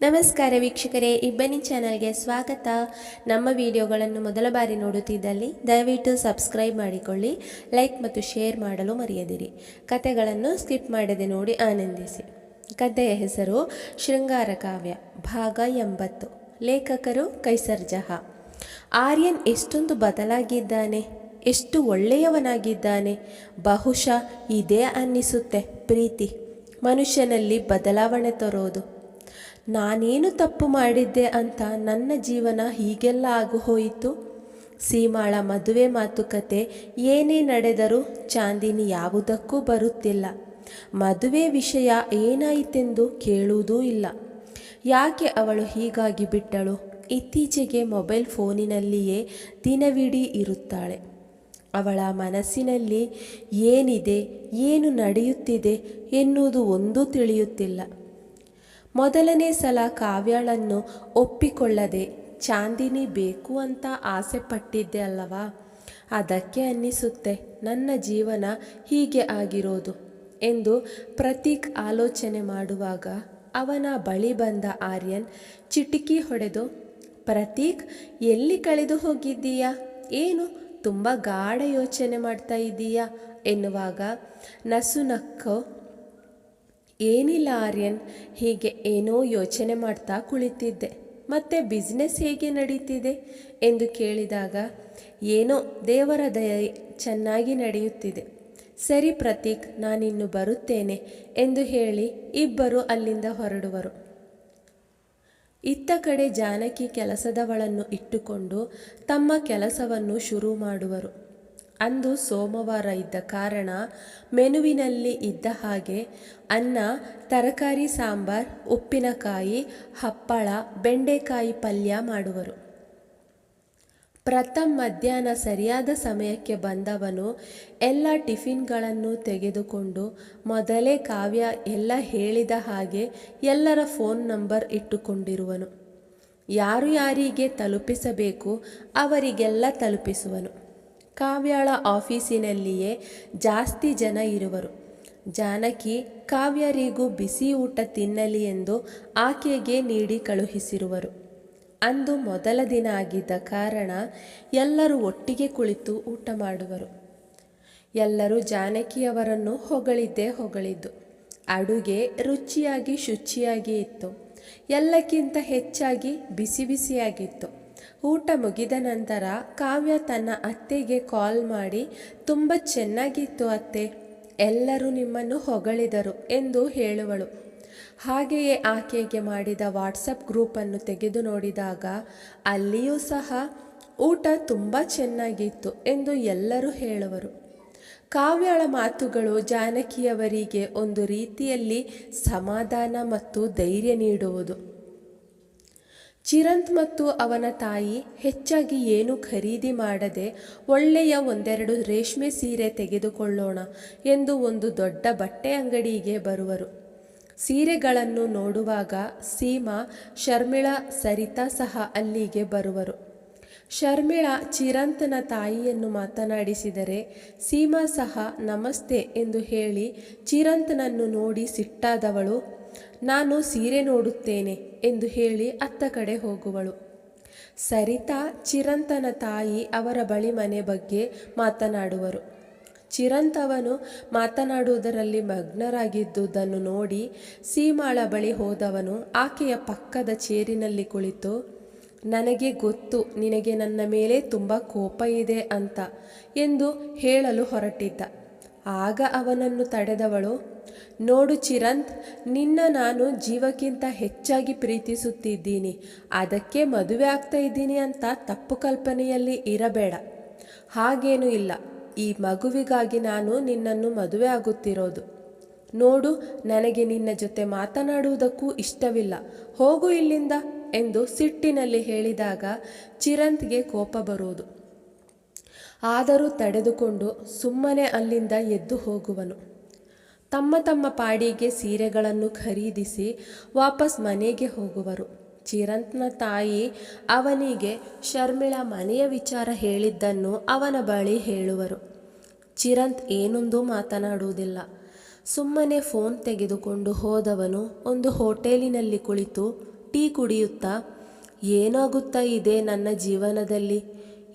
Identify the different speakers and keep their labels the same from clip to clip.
Speaker 1: ನಮಸ್ಕಾರ ವೀಕ್ಷಕರೇ, ಇಬ್ಬನಿ ಚಾನಲ್ಗೆ ಸ್ವಾಗತ. ನಮ್ಮ ವಿಡಿಯೋಗಳನ್ನು ಮೊದಲ ಬಾರಿ ನೋಡುತ್ತಿದ್ದಲ್ಲಿ ದಯವಿಟ್ಟು ಸಬ್ಸ್ಕ್ರೈಬ್ ಮಾಡಿಕೊಳ್ಳಿ, ಲೈಕ್ ಮತ್ತು ಶೇರ್ ಮಾಡಲು ಮರೆಯದಿರಿ. ಕತೆಗಳನ್ನು ಸ್ಕಿಪ್ ಮಾಡದೆ ನೋಡಿ ಆನಂದಿಸಿ. ಕಥೆಯ ಹೆಸರು ಶೃಂಗಾರ ಕಾವ್ಯ, ಭಾಗ ಎಂಬತ್ತು. ಲೇಖಕರು ಕೈಸರ್ ಜಹಾ. ಆರ್ಯನ್ ಎಷ್ಟೊಂದು ಬದಲಾಗಿದ್ದಾನೆ, ಎಷ್ಟು ಒಳ್ಳೆಯವನಾಗಿದ್ದಾನೆ, ಬಹುಶಃ ಇದೇ ಅನ್ನಿಸುತ್ತೆ ಪ್ರೀತಿ. ಮನುಷ್ಯನಲ್ಲಿ ಬದಲಾವಣೆ ತರೋದು. ನಾನೇನು ತಪ್ಪು ಮಾಡಿದ್ದೆ ಅಂತ ನನ್ನ ಜೀವನ ಹೀಗೆಲ್ಲ ಆಗು ಹೋಯಿತು. ಸೀಮಾಳ ಮದುವೆ ಮಾತುಕತೆ ಏನೇ ನಡೆದರೂ ಚಾಂದಿನಿ ಯಾವುದಕ್ಕೂ ಬರುತ್ತಿಲ್ಲ. ಮದುವೆ ವಿಷಯ ಏನಾಯಿತೆಂದು ಕೇಳುವುದೂ ಇಲ್ಲ. ಯಾಕೆ ಅವಳು ಹೀಗಾಗಿ ಬಿಟ್ಟಳು? ಇತ್ತೀಚೆಗೆ ಮೊಬೈಲ್ ಫೋನಿನಲ್ಲಿಯೇ ದಿನವಿಡೀ ಇರುತ್ತಾಳೆ. ಅವಳ ಮನಸ್ಸಿನಲ್ಲಿ ಏನಿದೆ, ಏನು ನಡೆಯುತ್ತಿದೆ ಎನ್ನುವುದು ಒಂದೂ ತಿಳಿಯುತ್ತಿಲ್ಲ. ಮೊದಲನೇ ಸಲ ಕಾವ್ಯಾಳನ್ನು ಒಪ್ಪಿಕೊಳ್ಳದೆ ಚಾಂದಿನಿ ಬೇಕು ಅಂತ ಆಸೆ ಪಟ್ಟಿದ್ದೆ ಅಲ್ಲವಾ? ಅದಕ್ಕೆ ಅನ್ನಿಸುತ್ತೆ, ನನ್ನ ಜೀವನ ಹೀಗೆ ಆಗಿರೋದು ಎಂದು ಪ್ರತೀಕ್ ಆಲೋಚನೆ ಮಾಡುವಾಗ ಅವನ ಬಳಿ ಬಂದ ಆರ್ಯನ್ ಚಿಟಿಕಿ ಹೊಡೆದು, ಪ್ರತೀಕ್, ಎಲ್ಲಿ ಕಳೆದು ಹೋಗಿದ್ದೀಯಾ? ಏನು, ತುಂಬ ಗಾಢ ಯೋಚನೆ ಮಾಡ್ತಾ ಇದ್ದೀಯಾ ಎನ್ನುವಾಗ ನಸು ನಕ್ಕೋ ಏನಿಲ್ಲ ಆರ್ಯನ್, ಹೀಗೆ ಏನೋ ಯೋಚನೆ ಮಾಡ್ತಾ ಕುಳಿತಿದ್ದೆ. ಮತ್ತೆ ಬಿಸ್ನೆಸ್ ಹೇಗೆ ನಡೀತಿದೆ? ಎಂದು ಕೇಳಿದಾಗ, ಏನೋ ದೇವರ ದಯ ಚೆನ್ನಾಗಿ ನಡೆಯುತ್ತಿದೆ. ಸರಿ ಪ್ರತೀಕ್, ನಾನಿನ್ನು ಬರುತ್ತೇನೆ ಎಂದು ಹೇಳಿ ಇಬ್ಬರು ಅಲ್ಲಿಂದ ಹೊರಡುವರು. ಇತ್ತ ಕಡೆ ಜಾನಕಿ ಕೆಲಸದವಳನ್ನು ಇಟ್ಟುಕೊಂಡು ತಮ್ಮ ಕೆಲಸವನ್ನು ಶುರು ಮಾಡುವರು. ಅಂದು ಸೋಮವಾರ ಇದ್ದ ಕಾರಣ ಮೆನುವಿನಲ್ಲಿ ಇದ್ದ ಹಾಗೆ ಅನ್ನ, ತರಕಾರಿ ಸಾಂಬಾರ್, ಉಪ್ಪಿನಕಾಯಿ, ಹಪ್ಪಳ, ಬೆಂಡೆಕಾಯಿ ಪಲ್ಯ ಮಾಡುವರು. ಪ್ರಥಮ್ ಮಧ್ಯಾಹ್ನ ಸರಿಯಾದ ಸಮಯಕ್ಕೆ ಬಂದವನು ಎಲ್ಲ ಟಿಫಿನ್ಗಳನ್ನು ತೆಗೆದುಕೊಂಡು ಮೊದಲೇ ಕಾವ್ಯ ಎಲ್ಲ ಹೇಳಿದ ಹಾಗೆ ಎಲ್ಲರ ಫೋನ್ ನಂಬರ್ ಇಟ್ಟುಕೊಂಡಿರುವನು. ಯಾರು ಯಾರಿಗೆ ತಲುಪಿಸಬೇಕು ಅವರಿಗೆಲ್ಲ ತಲುಪಿಸುವನು. ಕಾವ್ಯಾಳ ಆಫೀಸಿನಲ್ಲಿಯೇ ಜಾಸ್ತಿ ಜನ ಇರುವರು. ಜಾನಕಿ ಕಾವ್ಯರಿಗೂ ಬಿಸಿ ಊಟ ತಿನ್ನಲಿ ಎಂದು ಆಕೆಗೆ ನೀಡಿ ಕಳುಹಿಸಿರುವರು. ಅಂದು ಮೊದಲ ದಿನ ಆಗಿದ್ದ ಕಾರಣ ಎಲ್ಲರೂ ಒಟ್ಟಿಗೆ ಕುಳಿತು ಊಟ ಮಾಡುವರು. ಎಲ್ಲರೂ ಜಾನಕಿಯವರನ್ನು ಹೊಗಳಿದ್ದೇ ಹೊಗಳಿದ್ದು. ಅಡುಗೆ ರುಚಿಯಾಗಿ ಶುಚಿಯಾಗಿ ಇತ್ತು. ಎಲ್ಲಕ್ಕಿಂತ ಹೆಚ್ಚಾಗಿ ಬಿಸಿ ಬಿಸಿಯಾಗಿತ್ತು. ಊಟ ಮುಗಿದ ನಂತರ ಕಾವ್ಯ ತನ್ನ ಅತ್ತೆಗೆ ಕಾಲ್ ಮಾಡಿ, ತುಂಬ ಚೆನ್ನಾಗಿತ್ತು ಅತ್ತೆ, ಎಲ್ಲರೂ ನಿಮ್ಮನ್ನು ಹೊಗಳಿದರು ಎಂದು ಹೇಳುವಳು. ಹಾಗೆಯೇ ಆಕೆಗೆ ಮಾಡಿದ ವಾಟ್ಸಪ್ ಗ್ರೂಪನ್ನು ತೆಗೆದು ನೋಡಿದಾಗ, ಅಲ್ಲಿಯೂ ಸಹ ಊಟ ತುಂಬ ಚೆನ್ನಾಗಿತ್ತು ಎಂದು ಎಲ್ಲರೂ ಹೇಳುವರು. ಕಾವ್ಯಳ ಮಾತುಗಳು ಜಾನಕಿಯವರಿಗೆ ಒಂದು ರೀತಿಯಲ್ಲಿ ಸಮಾಧಾನ ಮತ್ತು ಧೈರ್ಯ ನೀಡುವುದು. ಚಿರಂತ್ ಮತ್ತು ಅವನ ತಾಯಿ ಹೆಚ್ಚಾಗಿ ಏನು ಖರೀದಿ ಮಾಡದೆ ಒಳ್ಳೆಯ ಒಂದೆರಡು ರೇಷ್ಮೆ ಸೀರೆ ತೆಗೆದುಕೊಳ್ಳೋಣ ಎಂದು ಒಂದು ದೊಡ್ಡ ಬಟ್ಟೆ ಅಂಗಡಿಗೆ ಬರುವರು. ಸೀರೆಗಳನ್ನು ನೋಡುವಾಗ ಸೀಮಾ, ಶರ್ಮಿಳಾ ಸರಿತಾ ಸಹ ಅಲ್ಲಿಗೆ ಬರುವರು. ಶರ್ಮಿಳಾ ಚಿರಂತನ ತಾಯಿಯನ್ನು ಮಾತನಾಡಿಸಿದರೆ, ಸೀಮಾ ಸಹ ನಮಸ್ತೆ ಎಂದು ಹೇಳಿ ಚಿರಂತನನ್ನು ನೋಡಿ ಸಿಟ್ಟಾದವಳು ನಾನು ಸೀರೆ ನೋಡುತ್ತೇನೆ ಎಂದು ಹೇಳಿ ಅತ್ತ ಕಡೆ ಹೋಗುವಳು. ಸರಿತಾ ಚಿರಂತನ ತಾಯಿ ಅವರ ಬಳಿ ಮನೆ ಬಗ್ಗೆ ಮಾತನಾಡುವರು. ಚಿರಂತವನು ಮಾತನಾಡುವುದರಲ್ಲಿ ಮಗ್ನರಾಗಿದ್ದುದನ್ನು ನೋಡಿ ಸೀಮಾಳ ಬಳಿ ಹೋದವನು ಆಕೆಯ ಪಕ್ಕದ ಚೇರಿನಲ್ಲಿ ಕುಳಿತು, ನನಗೆ ಗೊತ್ತು, ನಿನಗೆ ನನ್ನ ಮೇಲೆ ತುಂಬ ಕೋಪ ಇದೆ ಅಂತ ಎಂದು ಹೇಳಲು ಹೊರಟಿದ್ದ. ಆಗ ಅವನನ್ನು ತಡೆದವಳು ನೋಡು ಚಿರಂತ್, ನಿನ್ನ ನಾನು ಜೀವಕ್ಕಿಂತ ಹೆಚ್ಚಾಗಿ ಪ್ರೀತಿಸುತ್ತಿದ್ದೀನಿ. ಅದಕ್ಕೆ ಮದುವೆ ಆಗ್ತಾ ಇದ್ದೀನಿ ಅಂತ ತಪ್ಪು ಕಲ್ಪನೆಯಲ್ಲಿ ಇರಬೇಡ. ಹಾಗೇನೂ ಇಲ್ಲ. ಈ ಮಗುವಿಗಾಗಿ ನಾನು ನಿನ್ನನ್ನು ಮದುವೆ ಆಗುತ್ತಿರೋದು. ನೋಡು, ನನಗೆ ನಿನ್ನ ಜೊತೆ ಮಾತನಾಡುವುದಕ್ಕೂ ಇಷ್ಟವಿಲ್ಲ. ಹೋಗು ಇಲ್ಲಿಂದ ಎಂದು ಸಿಟ್ಟಿನಲ್ಲಿ ಹೇಳಿದಾಗ ಚಿರಂತ್ಗೆ ಕೋಪ ಬರುವುದು. ಆದರೂ ತಡೆದುಕೊಂಡು ಸುಮ್ಮನೆ ಅಲ್ಲಿಂದ ಎದ್ದು ಹೋಗುವನು. ತಮ್ಮ ತಮ್ಮ ಪಾಡಿಗೆ ಸೀರೆಗಳನ್ನು ಖರೀದಿಸಿ ವಾಪಸ್ ಮನೆಗೆ ಹೋಗುವರು. ಚಿರಂತ್ನ ತಾಯಿ ಅವನಿಗೆ ಶರ್ಮಿಳ ಮನೆಯ ವಿಚಾರ ಹೇಳಿದ್ದನ್ನು ಅವನ ಬಳಿ ಹೇಳುವರು. ಚಿರಂತ್ ಏನೊಂದು ಮಾತನಾಡುವುದಿಲ್ಲ. ಸುಮ್ಮನೆ ಫೋನ್ ತೆಗೆದುಕೊಂಡು ಹೋದವನು ಒಂದು ಹೋಟೆಲಿನಲ್ಲಿ ಕುಳಿತು ಟೀ ಕುಡಿಯುತ್ತಾ, ಏನಾಗುತ್ತಾ ಇದೆ ನನ್ನ ಜೀವನದಲ್ಲಿ?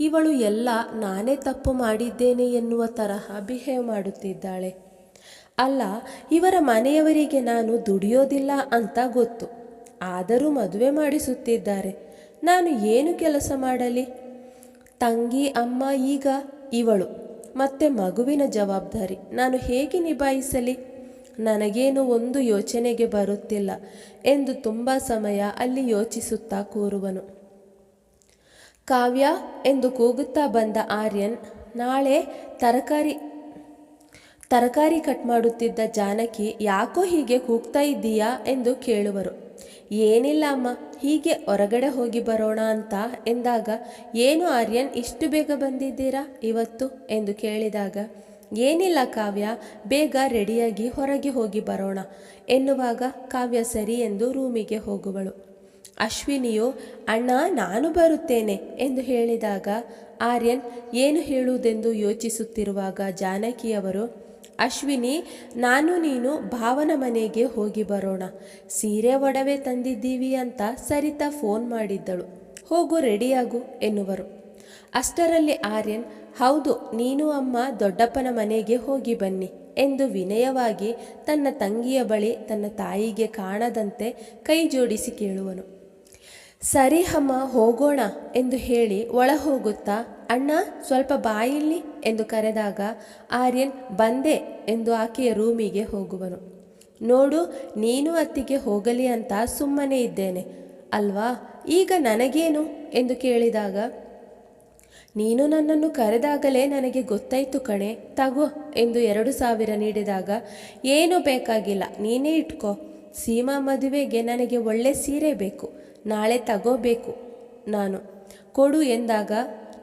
Speaker 1: ಇವಳು ಎಲ್ಲ ನಾನೇ ತಪ್ಪು ಮಾಡಿದ್ದೇನೆ ಎನ್ನುವ ತರಹ ಬಿಹೇವ್ ಮಾಡುತ್ತಿದ್ದಾಳೆ. ಅಲ್ಲ, ಇವರ ಮನೆಯವರಿಗೆ ನಾನು ದುಡಿಯೋದಿಲ್ಲ ಅಂತ ಗೊತ್ತು. ಆದರೂ ಮದುವೆ ಮಾಡಿಸುತ್ತಿದ್ದಾರೆ. ನಾನು ಏನು ಕೆಲಸ ಮಾಡಲಿ? ತಂಗಿ, ಅಮ್ಮ, ಈಗ ಇವಳು. ಮತ್ತೆ ಮಗುವಿನ ಜವಾಬ್ದಾರಿ. ನಾನು ಹೇಗೆ ನಿಭಾಯಿಸಲಿ? ನನಗೇನು ಒಂದು ಯೋಚನೆಗೆ ಬರುತ್ತಿಲ್ಲ ಎಂದು ತುಂಬ ಸಮಯ ಅಲ್ಲಿ ಯೋಚಿಸುತ್ತಾ ಕೂರುವನು. ಕಾವ್ಯ ಎಂದು ಕೂಗುತ್ತಾ ಬಂದ ಆರ್ಯನ್, ನಾಳೆ ತರಕಾರಿ ತರಕಾರಿ ಕಟ್ ಮಾಡುತ್ತಿದ್ದ ಜಾನಕಿ, ಯಾಕೋ ಹೀಗೆ ಕೂಗ್ತಾ ಇದ್ದೀಯಾ? ಎಂದು ಕೇಳುವರು. ಏನಿಲ್ಲ ಅಮ್ಮ, ಹೀಗೆ ಹೊರಗಡೆ ಹೋಗಿ ಬರೋಣ ಅಂತ ಎಂದಾಗ, ಏನು ಆರ್ಯನ್, ಇಷ್ಟು ಬೇಗ ಬಂದಿದ್ದೀರಾ ಇವತ್ತು? ಎಂದು ಕೇಳಿದಾಗ, ಏನಿಲ್ಲ ಕಾವ್ಯ, ಬೇಗ ರೆಡಿಯಾಗಿ ಹೊರಗೆ ಹೋಗಿ ಬರೋಣ ಎನ್ನುವಾಗ ಕಾವ್ಯ ಸರಿ ಎಂದು ರೂಮಿಗೆ ಹೋಗುವಳು. ಅಶ್ವಿನಿಯು, ಅಣ್ಣ, ನಾನು ಬರುತ್ತೇನೆ ಎಂದು ಹೇಳಿದಾಗ, ಆರ್ಯನ್, ಏನು ಹೇಳುವುದೆಂದು ಯೋಚಿಸುತ್ತಿರುವಾಗ ಜಾನಕಿಯವರು ಅಶ್ವಿನಿ, ನಾನು ನೀನು ಭಾವನ ಮನೆಗೆ ಹೋಗಿ ಬರೋಣ. ಸೀರೆ ಒಡವೆ ತಂದಿದ್ದೀವಿ ಅಂತ ಸರಿತಾ ಫೋನ್ ಮಾಡಿದ್ದಳು. ಹೋಗು, ರೆಡಿಯಾಗು, ಎನ್ನುವರು. ಅಷ್ಟರಲ್ಲಿ ಆರ್ಯನ್, ಹೌದು, ನೀನು ಅಮ್ಮ ದೊಡ್ಡಪ್ಪನ ಮನೆಗೆ ಹೋಗಿ ಬನ್ನಿ ಎಂದು ವಿನಯವಾಗಿ ತನ್ನ ತಂಗಿಯ ಬಳಿ ತನ್ನ ತಾಯಿಗೆ ಕಾಣದಂತೆ ಕೈ ಜೋಡಿಸಿ ಕೇಳುವನು. ಸರಿ ಅಮ್ಮ, ಹೋಗೋಣ ಎಂದು ಹೇಳಿ ಒಳ ಹೋಗುತ್ತಾ ಅಣ್ಣ, ಸ್ವಲ್ಪ ಬಾಯಿಲ್ಲಿ ಎಂದು ಕರೆದಾಗ ಆರ್ಯನ್, ಬಂದೆ ಎಂದು ಆಕೆಯ ರೂಮಿಗೆ ಹೋಗುವನು. ನೋಡು, ನೀನು ಅತ್ತಿಗೆ ಹೋಗಲಿ ಅಂತ ಸುಮ್ಮನೆ ಇದ್ದೇನೆ, ಅಲ್ವಾ? ಈಗ ನನಗೇನು? ಎಂದು ಕೇಳಿದಾಗ, ನೀನು ನನ್ನನ್ನು ಕರೆದಾಗಲೇ ನನಗೆ ಗೊತ್ತಾಯಿತು ಕಣೆ, ತಗೋ ಎಂದು ಎರಡು ಸಾವಿರ ನೀಡಿದಾಗ, ಏನು ಬೇಕಾಗಿಲ್ಲ, ನೀನೇ ಇಟ್ಕೋ. ಸೀಮಾ ಮದುವೆಗೆ ನನಗೆ ಒಳ್ಳೆ ಸೀರೆ ಬೇಕು, ನಾಳೆ ತಗೋಬೇಕು, ನಾನು. ಕೊಡು ಎಂದಾಗ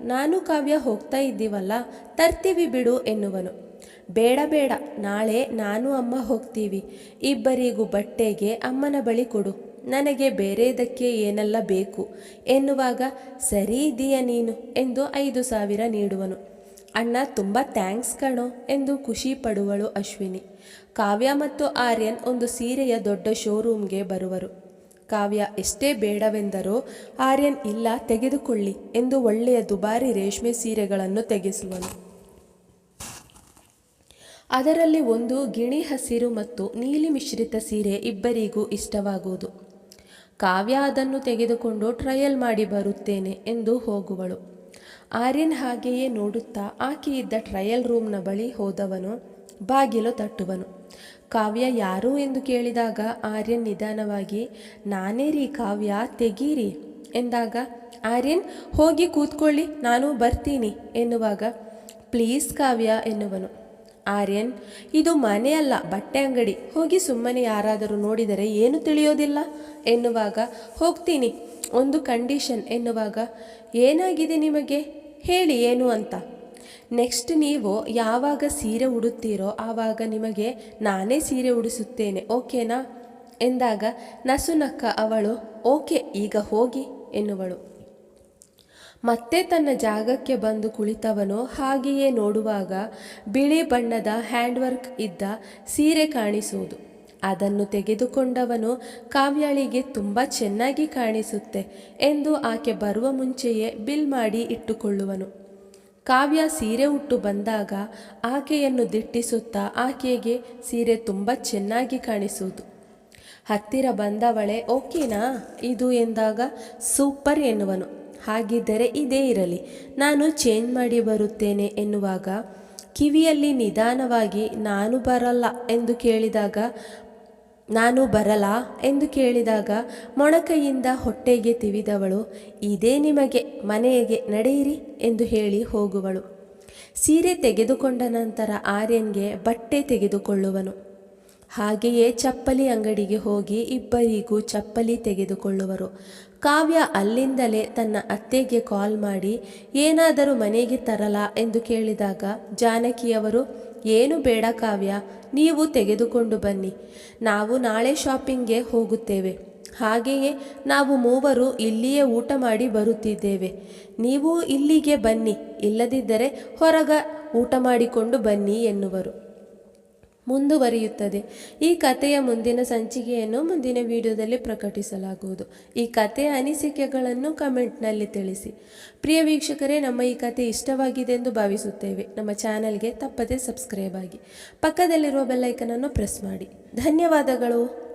Speaker 1: ನಾನು ಕಾವ್ಯ ಹೋಗ್ತಾ ಇದ್ದೀವಲ್ಲ, ತರ್ತೀವಿ ಬಿಡು ಎನ್ನುವನು. ಬೇಡ ಬೇಡ, ನಾಳೆ ನಾನು ಅಮ್ಮ ಹೋಗ್ತೀವಿ. ಇಬ್ಬರಿಗೂ ಬಟ್ಟೆಗೆ ಅಮ್ಮನ ಬಳಿ ಕೊಡು. ನನಗೆ ಬೇರೆದಕ್ಕೆ ಏನೆಲ್ಲ ಬೇಕು. ಎನ್ನುವಾಗ, ಸರಿ ಇದೀಯ ನೀನು ಎಂದು ಐದು ಸಾವಿರ ನೀಡುವನು. ಅಣ್ಣ, ತುಂಬ ಥ್ಯಾಂಕ್ಸ್ ಕಣೋ ಎಂದು ಖುಷಿ ಪಡುವಳು ಅಶ್ವಿನಿ. ಕಾವ್ಯ ಮತ್ತು ಆರ್ಯನ್ ಒಂದು ಸೀರೆಯ ದೊಡ್ಡ ಶೋರೂಮ್ಗೆ ಬರುವರು. ಕಾವ್ಯ ಎಷ್ಟೇ ಬೇಡವೆಂದರೂ ಆರ್ಯನ್ ಇಲ್ಲ, ತೆಗೆದುಕೊಳ್ಳಿ ಎಂದು ಒಳ್ಳೆಯ ದುಬಾರಿ ರೇಷ್ಮೆ ಸೀರೆಗಳನ್ನು ತೆಗೆಸುವನು. ಅದರಲ್ಲಿ ಒಂದು ಗಿಣಿ ಹಸಿರು ಮತ್ತು ನೀಲಿ ಮಿಶ್ರಿತ ಸೀರೆ ಇಬ್ಬರಿಗೂ ಇಷ್ಟವಾಗುವುದು. ಕಾವ್ಯ ಅದನ್ನು ತೆಗೆದುಕೊಂಡು ಟ್ರಯಲ್ ಮಾಡಿ ಬರುತ್ತೇನೆ ಎಂದು ಹೋಗುವಳು. ಆರ್ಯನ್ ಹಾಗೆಯೇ ನೋಡುತ್ತಾ ಆಕೆಯಿದ್ದ ಟ್ರಯಲ್ ರೂಮ್ನ ಬಳಿ ಹೋದವನು, ಬಾಗಿಲು ತಟ್ಟುವನು. ಕಾವ್ಯ ಯಾರು ಎಂದು ಕೇಳಿದಾಗ ಆರ್ಯನ್ ನಿಧಾನವಾಗಿ, ನಾನೇ ರೀ ಕಾವ್ಯ, ತೆಗೀರಿ ಎಂದಾಗ, ಆರ್ಯನ್, ಹೋಗಿ ಕೂತ್ಕೊಳ್ಳಿ, ನಾನು ಬರ್ತೀನಿ ಎನ್ನುವಾಗ, ಪ್ಲೀಸ್ ಕಾವ್ಯ ಎನ್ನುವನು. ಆರ್ಯನ್, ಇದು ಮನೆಯಲ್ಲ ಬಟ್ಟೆ ಅಂಗಡಿ, ಹೋಗಿ ಸುಮ್ಮನೆ ಯಾರಾದರೂ ನೋಡಿದರೆ ಏನು ತಿಳಿಯೋದಿಲ್ಲ ಎನ್ನುವಾಗ, ಹೋಗ್ತೀನಿ, ಒಂದು ಕಂಡೀಷನ್ ಎನ್ನುವಾಗ, ಏನಾಗಿದೆ ನಿಮಗೆ? ಹೇಳಿ, ಏನು ಅಂತ ನೆಕ್ಸ್ಟ್ ನೀವು ಯಾವಾಗ ಸೀರೆ ಉಡುತ್ತೀರೋ ಆವಾಗ ನಿಮಗೆ ನಾನೇ ಸೀರೆ ಉಡಿಸುತ್ತೇನೆ ಓಕೆನಾ ಎಂದಾಗ ನಸುನಕ್ಕ ಅವಳು ಓಕೆ ಈಗ ಹೋಗಿ, ಎನ್ನುವಳು. ಮತ್ತೆ ತನ್ನ ಜಾಗಕ್ಕೆ ಬಂದು ಕುಳಿತವನು, ಹಾಗೆಯೇ ನೋಡುವಾಗ ಬಿಳಿ ಬಣ್ಣದ ಹ್ಯಾಂಡ್ವರ್ಕ್ ಇದ್ದ ಸೀರೆ ಕಾಣಿಸುವುದು. ಅದನ್ನು ತೆಗೆದುಕೊಂಡವನು ಕಾವ್ಯಾಳಿಗೆ ತುಂಬ ಚೆನ್ನಾಗಿ ಕಾಣಿಸುತ್ತೆ ಎಂದು ಆಕೆ ಬರುವ ಮುಂಚೆಯೇ ಬಿಲ್ ಮಾಡಿ ಇಟ್ಟುಕೊಳ್ಳುವನು. ಕಾವ್ಯ ಸೀರೆ ಉಟ್ಟು ಬಂದಾಗ ಆಕೆಯನ್ನು ದಿಟ್ಟಿಸುತ್ತಾ ಆಕೆಗೆ ಸೀರೆ ತುಂಬ ಚೆನ್ನಾಗಿ ಕಾಣಿಸುವುದು. ಹತ್ತಿರ ಬಂದವಳೆ, ಓಕೆನಾ? ಇದು ಎಂದಾಗ ಸೂಪರ್ ಎನ್ನುವನು. ಹಾಗಿದ್ದರೆ ಇದೇ ಇರಲಿ. ನಾನು ಚೇಂಜ್ ಮಾಡಿ ಬರುತ್ತೇನೆ ಎನ್ನುವಾಗ ಕಿವಿಯಲ್ಲಿ ನಿಧಾನವಾಗಿ, ನಾನು ಬರಲ್ಲ ಎಂದು ಕೇಳಿದಾಗ ನಾನು ಬರಲಾ ಎಂದು ಕೇಳಿದಾಗ ಮೊಣಕೈಯಿಂದ ಹೊಟ್ಟೆಗೆ ತಿವಿದವಳು, ಇದೇ ನಿಮಗೆ ಮನೆಗೆ ನಡೆಯಿರಿ ಎಂದು ಹೇಳಿ ಹೋಗುವಳು. ಸೀರೆ ತೆಗೆದುಕೊಂಡ ನಂತರ ಆರ್ಯನ್ಗೆ ಬಟ್ಟೆ ತೆಗೆದುಕೊಳ್ಳುವನು. ಹಾಗೆಯೇ ಚಪ್ಪಲಿ ಅಂಗಡಿಗೆ ಹೋಗಿ ಇಬ್ಬರಿಗೂ ಚಪ್ಪಲಿ ತೆಗೆದುಕೊಳ್ಳುವರು. ಕಾವ್ಯ ಅಲ್ಲಿಂದಲೇ ತನ್ನ ಅತ್ತೆಗೆ ಕಾಲ್ ಮಾಡಿ, ಏನಾದರೂ ಮನೆಗೆ ತರಲಾ ಎಂದು ಕೇಳಿದಾಗ ಜಾನಕಿಯವರು ಏನು ಬೇಡ ಕಾವ್ಯ, ನೀವು ತೆಗೆದುಕೊಂಡು ಬನ್ನಿ. ನಾವು ನಾಳೆ ಶಾಪಿಂಗ್ಗೆ ಹೋಗುತ್ತೇವೆ. ಹಾಗೆಯೇ ನಾವು ಮೂವರು ಇಲ್ಲಿಯೇ ಊಟ ಮಾಡಿ ಬರುತ್ತಿದ್ದೇವೆ. ನೀವು ಇಲ್ಲಿಗೆ ಬನ್ನಿ, ಇಲ್ಲದಿದ್ದರೆ ಹೊರಗ ಊಟ ಮಾಡಿಕೊಂಡು ಬನ್ನಿ ಎನ್ನುವರು. ಮುಂದುವರಿಯುತ್ತದೆ. ಈ ಕಥೆಯ ಮುಂದಿನ ಸಂಚಿಕೆಯನ್ನು ಮುಂದಿನ ವಿಡಿಯೋದಲ್ಲಿ ಪ್ರಕಟಿಸಲಾಗುವುದು. ಈ ಕಥೆಯ ಅನಿಸಿಕೆಗಳನ್ನು ಕಮೆಂಟ್ನಲ್ಲಿ ತಿಳಿಸಿ. ಪ್ರಿಯ ವೀಕ್ಷಕರೇ, ನಮ್ಮ ಈ ಕಥೆ ಇಷ್ಟವಾಗಿದೆ ಎಂದು ಭಾವಿಸುತ್ತೇವೆ. ನಮ್ಮ ಚಾನಲ್ಗೆ ತಪ್ಪದೇ ಸಬ್ಸ್ಕ್ರೈಬ್ ಆಗಿ. ಪಕ್ಕದಲ್ಲಿರುವ ಬೆಲ್ಲೈಕನನ್ನು ಪ್ರೆಸ್ ಮಾಡಿ. ಧನ್ಯವಾದಗಳು.